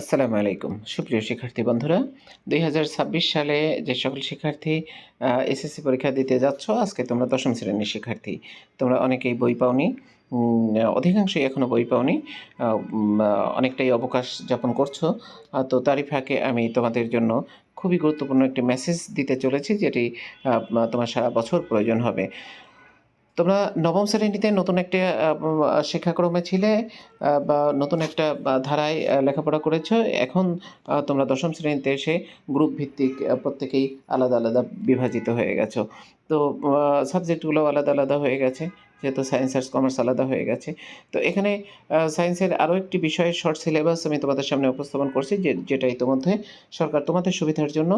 আসসালামু আলাইকুম। সুপ্রিয় শিক্ষার্থী বন্ধুরা, দুই হাজার ছাব্বিশ সালে যে সকল শিক্ষার্থী এসএসসি পরীক্ষা দিতে যাচ্ছ, আজকে তোমরা দশম শ্রেণির শিক্ষার্থী। তোমরা অনেকেই বই পাওনি অধিকাংশই এখনও বই পাওনি অনেকটাই অবকাশ যাপন করছ। তো তারই ফাঁকে আমি তোমাদের জন্য খুবই গুরুত্বপূর্ণ একটি মেসেজ দিতে চলেছি, যেটি তোমার সারা বছর প্রয়োজন হবে। তোমরা নবম শ্রেণীতে নতুন একটা শিক্ষাক্রমে ছিলে বা নতুন একটা ধারায় লেখাপড়া করেছ, এখন তোমরা দশম শ্রেণীতে এসে গ্রুপ ভিত্তিক প্রত্যেকেই আলাদা আলাদা বিভাজিত হয়ে গেছো। তো সাবজেক্টগুলো আলাদা আলাদা হয়ে গেছে। যেহেতু সায়েন্স আর্টস কমার্স আলাদা হয়ে গেছে। তো এখানে সায়েন্সের আরও একটি বিষয়ে শর্ট সিলেবাস আমি তোমাদের সামনে উপস্থাপন করছি, যে, যেটা ইতিমধ্যে সরকার তোমাদের সুবিধার জন্য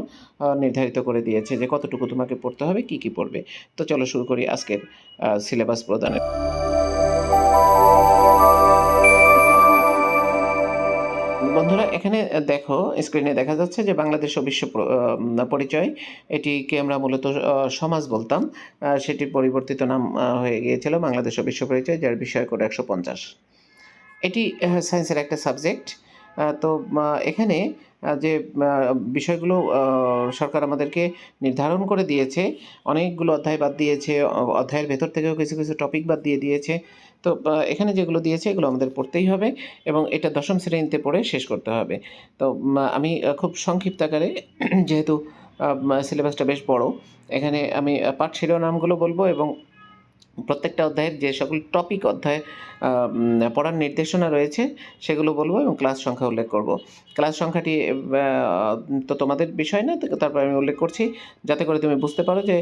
নির্ধারিত করে দিয়েছে যে, কতটুকু তোমাকে পড়তে হবে, কি কি পড়বে। তো চলো শুরু করি আজকের সিলেবাস প্রদানের। বন্ধুরা, এখানে দেখো স্ক্রিনে দেখা যাচ্ছে যে বাংলাদেশ ও বিশ্ব পরিচয়। এটিকে আমরা মূলত সমাজ বলতাম। সেটির পরিবর্তিত নাম হয়ে গিয়েছিল বাংলাদেশ ও বিশ্ব পরিচয়, যার বিষয় কোড একশো পঞ্চাশ। এটি সায়েন্সের একটা সাবজেক্ট তো এখানে যে বিষয়গুলো সরকার আমাদেরকে নির্ধারণ করে দিয়েছে, অনেকগুলো অধ্যায় বাদ দিয়েছে অধ্যায়ের ভেতর থেকেও কিছু কিছু টপিক বাদ দিয়ে দিয়েছে। তো এখানে যেগুলো দিয়েছে এগুলো আমাদের পড়তেই হবে এবং এটা দশম শ্রেণীতে পড়ে শেষ করতে হবে। তো আমি খুব সংক্ষিপ্ত আকারে যেহেতু সিলেবাসটা বেশ বড়, এখানে আমি পাঠ শিরোনামগুলো বলব এবং প্রত্যেকটা অধ্যায়ের যে সকল টপিক অধ্যায় পড়ার নির্দেশনা রয়েছে, সেগুলো বলব এবং ক্লাস সংখ্যা উল্লেখ করব। ক্লাস সংখ্যাটি তো তোমাদের বিষয় না তারপর আমি উল্লেখ করছি। যাতে করে তুমি বুঝতে পারো যে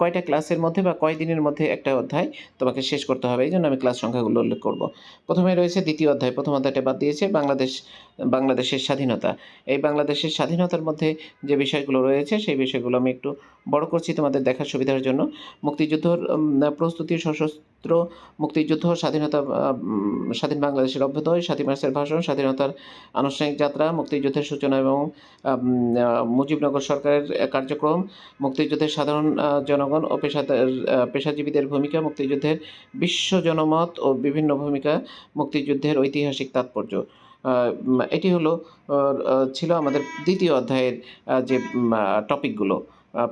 কয়টা ক্লাসের মধ্যে বা কয় দিনের মধ্যে একটা অধ্যায় তোমাকে শেষ করতে হবে, এই জন্য আমি ক্লাস সংখ্যাগুলো উল্লেখ করব। প্রথমে রয়েছে দ্বিতীয় অধ্যায়, প্রথম অধ্যায়টা বাদ দিয়েছে, বাংলাদেশ বাংলাদেশের স্বাধীনতা। এই বাংলাদেশের স্বাধীনতার মধ্যে যে বিষয়গুলো রয়েছে, সেই বিষয়গুলো আমি একটু বড় করছি তোমাদের দেখার সুবিধার জন্য। মুক্তিযুদ্ধর প্রস্তুতি সশস্ত্র মুক্তিযুদ্ধ, স্বাধীনতা স্বাধীন বাংলাদেশের অভ্যুদয় সাতই মার্চের ভাষণ, স্বাধীনতার আনুষ্ঠানিক যাত্রা, মুক্তিযুদ্ধের সূচনা এবং মুজিবনগর সরকারের কার্যক্রম, মুক্তিযুদ্ধের সাধারণ জনগণ ও পেশাদার পেশাজীবীদের ভূমিকা, মুক্তিযুদ্ধের বিশ্ব জনমত ও বিভিন্ন ভূমিকা, মুক্তিযুদ্ধের ঐতিহাসিক তাৎপর্য। এটি হলো ছিল আমাদের দ্বিতীয় অধ্যায়ের যে টপিকগুলো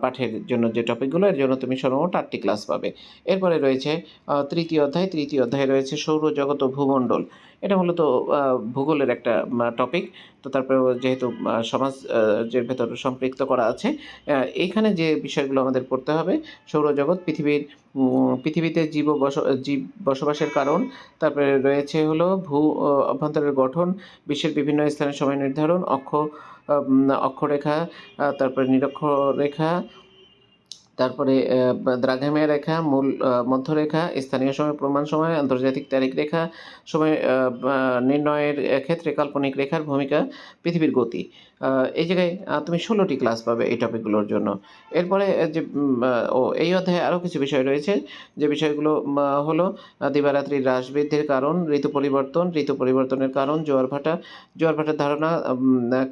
পাঠের জন্য যে টপিকগুলো, এর জন্য তুমি সর্বমোট আটটি ক্লাস পাবে। এরপরে রয়েছে তৃতীয় অধ্যায়। তৃতীয় অধ্যায়ে রয়েছে সৌরজগৎ ও ভূমণ্ডল। এটা মূলত ভূগোলের একটা টপিক। তো তারপরে যেহেতু সমাজ যে ভেতর সম্পৃক্ত করা আছে এইখানে যে বিষয়গুলো আমাদের পড়তে হবে সৌরজগৎ পৃথিবীর পৃথিবীতে জীব বস, জীব বসবাসের কারণ, তারপরে রয়েছে হলো ভূ অভ্যন্তরের গঠন, বিশ্বের বিভিন্ন স্থানের সময় নির্ধারণ, অক্ষ অক্ষরেখা তারপরে নিরক্ষরেখা, তারপরে দ্রাঘামিয়া রেখা, মূল মধ্যরেখা, স্থানীয় সময়, প্রমাণ সময়, আন্তর্জাতিক তারিখ রেখা, সময় নির্ণয়ের ক্ষেত্রে কাল্পনিক রেখার ভূমিকা, পৃথিবীর গতি। এই জায়গায় তুমি ষোলোটি ক্লাস পাবে এই টপিকগুলোর জন্য। এরপরে যে ও, এই অধ্যায়ে আরও কিছু বিষয় রয়েছে। যে বিষয়গুলো হলো দিবারাত্রির হ্রাস বৃদ্ধির কারণ, ঋতু পরিবর্তন, ঋতু পরিবর্তনের কারণ, জোয়ার ভাটা, জোয়ার ভাটার ধারণা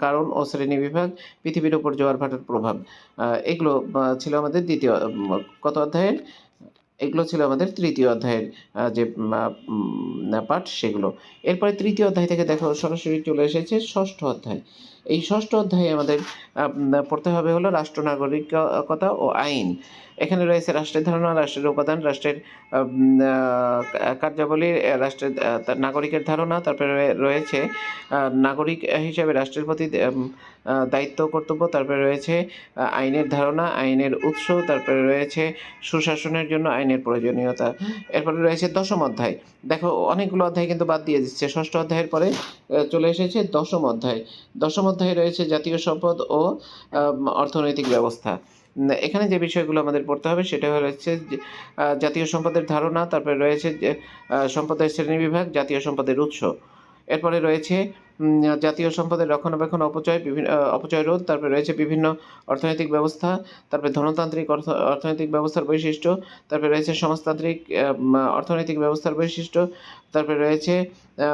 কারণ ও শ্রেণি বিভাগ, পৃথিবীর উপর জোয়ার ভাটার প্রভাব। এগুলো ছিল আমাদের দ্বিতীয় কত অধ্যায়ের? এগুলো ছিল আমাদের তৃতীয় অধ্যায়ের যে পাঠ সেগুলো। এরপরে তৃতীয় অধ্যায় থেকে দেখো, সরাসরি চলে এসেছে ষষ্ঠ অধ্যায়। এই ষষ্ঠ অধ্যায়ে আমাদের পড়তে হবে হলো রাষ্ট্র নাগরিকতা ও আইন। এখানে রয়েছে রাষ্ট্রের ধারণা, রাষ্ট্রের উপাদান, রাষ্ট্রের কার্যাবলী রাষ্ট্রের নাগরিকের ধারণা, তারপরে রয়েছে নাগরিক হিসেবে রাষ্ট্রের প্রতি দায়িত্ব কর্তব্য, তারপরে রয়েছে আইনের ধারণা, আইনের উৎস, তারপরে রয়েছে সুশাসনের জন্য আইনের প্রয়োজনীয়তা। এরপরে রয়েছে দশম অধ্যায়। দেখো, অনেকগুলো অধ্যায় কিন্তু বাদ দিয়ে দিচ্ছে। ষষ্ঠ অধ্যায়ের পরে চলে এসেছে দশম অধ্যায়। দশম অধ্যায়ে রয়েছে জাতীয় সম্পদ ও অর্থনৈতিক ব্যবস্থা। এখানে যে বিষয়গুলো আমাদের পড়তে হবে সেটা হচ্ছে জাতীয় সম্পদের ধারণা, তারপরে রয়েছে সম্পদের শ্রেণীবিভাগ জাতীয় সম্পদের উৎস। এরপরে রয়েছে জাতীয় সম্পদের রক্ষণাবেক্ষণ অপচয় বিভিন্ন অপচয় রোধ তারপরে রয়েছে বিভিন্ন অর্থনৈতিক ব্যবস্থা তারপরে ধনতান্ত্রিক অর্থ- অর্থনৈতিক ব্যবস্থার বৈশিষ্ট্য তারপরে রয়েছে সমাজতান্ত্রিক অর্থনৈতিক ব্যবস্থার বৈশিষ্ট্য তারপরে রয়েছে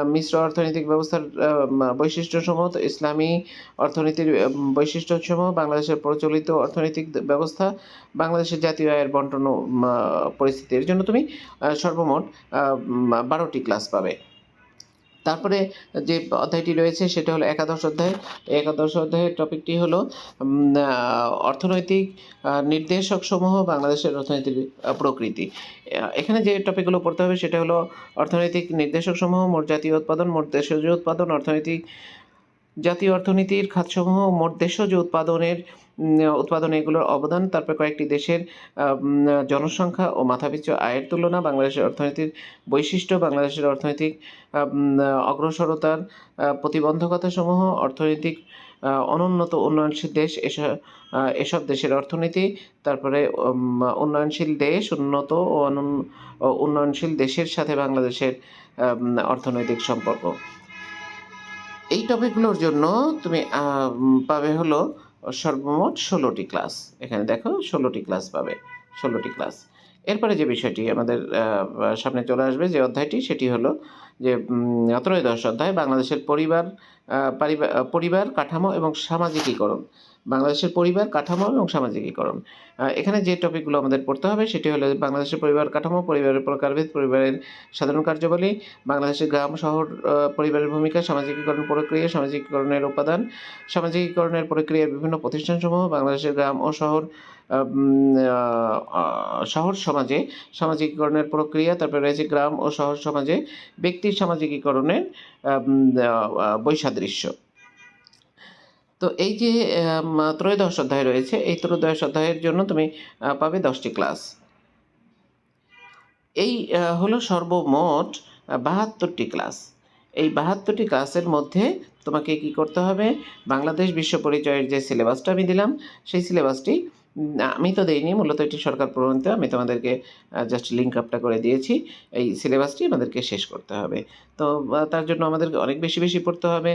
মিশ্র অর্থনৈতিক ব্যবস্থার আহ, উম, বৈশিষ্ট্যসমূহ ইসলামী অর্থনীতির উম, বৈশিষ্ট্যসমূহ বাংলাদেশের প্রচলিত অর্থনৈতিক ব্যবস্থা বাংলাদেশের জাতীয় আয়ের বন্টন পরিস্থিতি। এর জন্য তুমি সর্বমোট বারোটি ক্লাস পাবে। তারপরে যে অধ্যায়টি রয়েছে সেটা হলো একাদশ অধ্যায়। একাদশ অধ্যায়ের টপিকটি হলো অর্থনৈতিক নির্দেশক সমূহ বাংলাদেশের অর্থনীতির আহ, প্রকৃতি। এখানে যে টপিকগুলো পড়তে হবে সেটা হলো অর্থনৈতিক নির্দেশক সমূহ মোট জাতীয় উৎপাদন মোট দেশজ উৎপাদন অর্থনৈতিক জাতীয় অর্থনীতির খাতসমূহ মোট দেশজ উৎপাদনের উৎপাদনে এগুলোর অবদান। তারপরে কয়েকটি দেশের জনসংখ্যা ও মাথাপিছু আয়ের তুলনা, বাংলাদেশের অর্থনীতির বৈশিষ্ট্য, বাংলাদেশের অর্থনৈতিক অগ্রসরতার প্রতিবন্ধকতাসমূহ, অর্থনৈতিক অনুন্নত উন্নয়নশীল দেশ এসব এসব দেশের অর্থনীতি, তারপরে উন্নয়নশীল দেশ, উন্নত ও উন্নয়নশীল দেশের সাথে বাংলাদেশের অর্থনৈতিক সম্পর্ক। এই টপিকগুলোর জন্য তুমি পাবে হলো সর্বমোট ষোলোটি ক্লাস। এখানে দেখো ষোলোটি ক্লাস পাবে, ষোলোটি ক্লাস। এরপরে যে বিষয়টি আমাদের সামনে চলে আসবে যে অধ্যায়টি, সেটি হলো যে ত্রয়োদশ অধ্যায় বাংলাদেশের পরিবার পরিবার কাঠামো এবং সামাজিকীকরণ। বাংলাদেশের পরিবার কাঠামো এবং সামাজিকীকরণ। এখানে যে টপিকগুলো আমাদের পড়তে হবে সেটি হলো বাংলাদেশের পরিবার কাঠামো, পরিবারের প্রকারভেদ, পরিবারের সাধারণ কার্যাবলী, বাংলাদেশের গ্রাম, শহর পরিবারের ভূমিকা, সামাজিকীকরণ প্রক্রিয়া, সামাজিকীকরণের উপাদান, সামাজিকীকরণের প্রক্রিয়ার বিভিন্ন প্রতিষ্ঠানসমূহ, বাংলাদেশের গ্রাম ও শহর শহর সমাজে সামাজিকীকরণের প্রক্রিয়া, তারপরে রয়েছে গ্রাম ও শহর সমাজে ব্যক্তির সামাজিকীকরণের বৈসাদৃশ্য। তো এই যে ত্রয়োদশ অধ্যায় রয়েছে, এই ত্রয়োদশ অধ্যায়ের জন্য তুমি পাবে দশটি ক্লাস। এই হলো সর্বমোট বাহাত্তরটি ক্লাস। এই বাহাত্তরটি ক্লাসের মধ্যে তোমাকে কি করতে হবে? বাংলাদেশ বিশ্ব পরিচয়ের যে সিলেবাসটা আমি দিলাম, সেই সিলেবাসটি আমি তো দেইনি, মূলত এটি সরকার প্রণীত। আমি তোমাদেরকে জাস্ট লিঙ্ক আপটা করে দিয়েছি। এই সিলেবাসটি আমাদেরকে শেষ করতে হবে। তো তার জন্য আমাদেরকে অনেক বেশি বেশি পড়তে হবে।